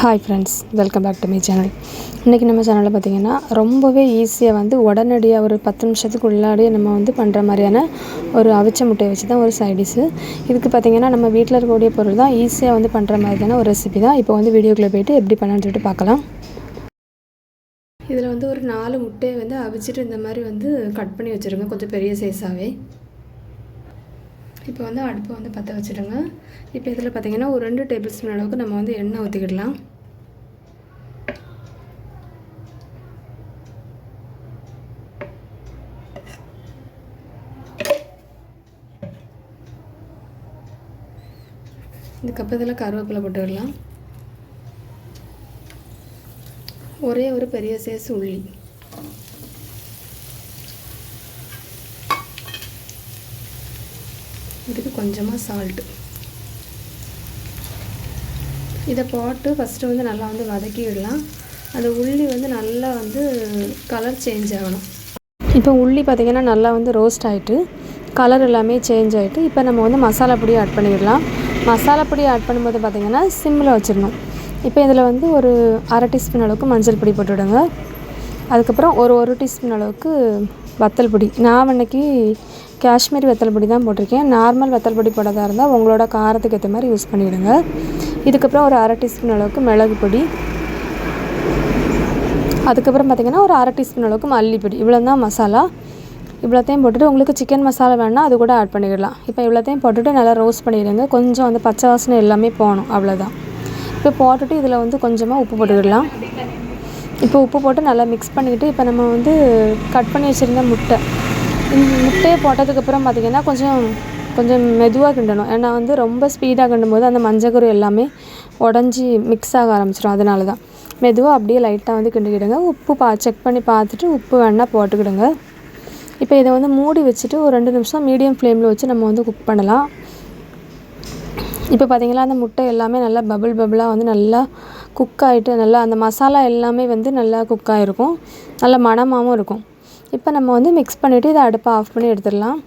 Hi friends welcome back to my channel இன்றைக்கி நம்ம சேனலில் பார்த்திங்கன்னா ரொம்பவே ஈஸியாக வந்து உடனடியாக ஒரு பத்து நிமிஷத்துக்கு உள்ளாடியே நம்ம வந்து பண்ணுற மாதிரியான ஒரு அவிச்ச முட்டையை வச்சு தான் ஒரு சைடிஷு இதுக்கு பார்த்திங்கன்னா நம்ம வீட்டில் இருக்கக்கூடிய பொருள் தான் ஈஸியாக வந்து பண்ணுற மாதிரியான ஒரு ரெசிபி தான். இப்போ வந்து வீடியோக்குள்ளே போயிட்டு எப்படி பண்ணலான்னு சொல்லிட்டு பார்க்கலாம் இதில் வந்து ஒரு நாலு முட்டையை வந்து அவிச்சிட்டு இந்த மாதிரி வந்து கட் பண்ணி வச்சுருங்க. கொஞ்சம் பெரிய சைஸாகவே இப்போ வந்து அடுப்பை வந்து பற்ற வச்சுடுங்க. இப்போ இதில் பார்த்திங்கன்னா ஒரு ரெண்டு டேபிள் ஸ்பூன் அளவுக்கு நம்ம வந்து எண்ணெய் ஊற்றிக்கிடலாம் இதுக்கப்புறம் இதில் கருவேப்பிலை போட்டுக்கலாம் ஒரே ஒரு பெரிய சைஸ் உள்ளி. இதுக்கு கொஞ்சமாக சால்ட்டு இதை போட்டு ஃபஸ்ட்டு வந்து நல்லா வந்து வதக்கி விடலாம். அந்த உள்ளி வந்து நல்லா வந்து கலர் சேஞ்ச் ஆகணும். இப்போ உள்ளி பார்த்திங்கன்னா நல்லா வந்து ரோஸ்ட் ஆகிட்டு கலர் எல்லாமே சேஞ்ச் ஆகிட்டு இப்போ நம்ம வந்து மசாலா பொடி ஆட் பண்ணிடலாம். மசாலா பொடி ஆட் பண்ணும்போது பார்த்திங்கன்னா சிம்மில் வச்சிடணும். இப்போ இதில் வந்து ஒரு அரை டீஸ்பூன் அளவுக்கு மஞ்சள் பொடி போட்டுவிடுங்க அதுக்கப்புறம் ஒரு ஒரு டீஸ்பூன் அளவுக்கு வத்தல் பொடி. நான் அன்னைக்கு காஷ்மீரி வத்தல் பொடி தான் போட்டிருக்கேன். நார்மல் வத்தல் பொடி போடாதா இருந்தால் உங்களோட காரத்துக்கு ஏற்ற மாதிரி யூஸ் பண்ணிவிடுங்க இதுக்கப்புறம் ஒரு அரை டீஸ்பூன் அளவுக்கு மிளகு பொடி. அதுக்கப்புறம் பார்த்திங்கன்னா ஒரு அரை டீஸ்பூன் அளவுக்கு மல்லிப்பொடி. இவ்வளோ தான் மசாலா. இவ்வளோத்தையும் போட்டுட்டு உங்களுக்கு சிக்கன் மசாலா வேணால் அது கூட ஆட் பண்ணிடலாம். இப்போ இவ்வளோத்தையும் போட்டுட்டு நல்லா ரோஸ்ட் பண்ணிடுங்க. கொஞ்சம் அந்த பச்சை வாசனை எல்லாமே போகணும். அவ்வளோதான் இப்போ போட்டுட்டு இதில் வந்து கொஞ்சமாக உப்பு போட்டுக்கிடலாம். இப்போ உப்பு போட்டு நல்லா மிக்ஸ் பண்ணிக்கிட்டு இப்போ நம்ம வந்து கட் பண்ணி வச்சுருந்த முட்டை. இந்த முட்டையை போட்டதுக்கப்புறம் பார்த்திங்கன்னா கொஞ்சம் கொஞ்சம் மெதுவாக கிண்டணும். ஏன்னா வந்து ரொம்ப ஸ்பீடாக கிண்டும் போது அந்த மஞ்சக்கரு எல்லாமே உடஞ்சி மிக்ஸ் ஆக ஆரம்பிச்சிடும் அதனால தான் மெதுவாக அப்படியே லைட்டாக வந்து கிண்டிக்கிடுங்க. உப்பு பா செக் பண்ணி பார்த்துட்டு உப்பு வேணால் போட்டுக்கிடுங்க. இப்போ இதை வந்து மூடி வச்சுட்டு ஒரு ரெண்டு நிமிஷம் மீடியம் ஃப்ளேமில் வச்சு நம்ம வந்து குக் பண்ணலாம். இப்போ பார்த்திங்கன்னா அந்த முட்டை எல்லாமே நல்லா பபுள் பபுளாக வந்து நல்லா குக் ஆகிட்டு நல்லா அந்த மசாலா எல்லாமே வந்து நல்லா குக் ஆகிருக்கும் நல்ல மணமாகவும் இருக்கும். இப்போ நம்ம வந்து மிக்ஸ் பண்ணிவிட்டு இதை அடுப்பை ஆஃப் பண்ணி எடுத்துடலாம்.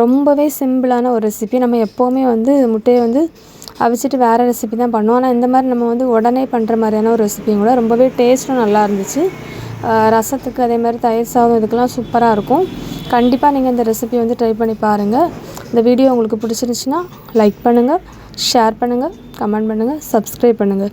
ரொம்பவே சிம்பிளான ஒரு ரெசிபி நம்ம எப்போவுமே வந்து முட்டையை வந்து அவிச்சிட்டு வேறு ரெசிபி தான் பண்ணுவோம். ஆனால் இந்த மாதிரி நம்ம வந்து உடனே பண்ணுற மாதிரியான ஒரு ரெசிபியும் கூட ரொம்பவே டேஸ்ட்டும் நல்லா இருந்துச்சு. ரசத்துக்கு அதே மாதிரி தயிர் சாதம் இதுக்கெல்லாம் சூப்பராக இருக்கும். கண்டிப்பாக நீங்கள் இந்த ரெசிபி வந்து ட்ரை பண்ணி பாருங்கள் இந்த வீடியோ உங்களுக்கு பிடிச்சிருந்துச்சின்னா லைக் பண்ணுங்கள் ஷேர் பண்ணுங்கள் கமெண்ட் பண்ணுங்கள் சப்ஸ்கிரைப் பண்ணுங்கள்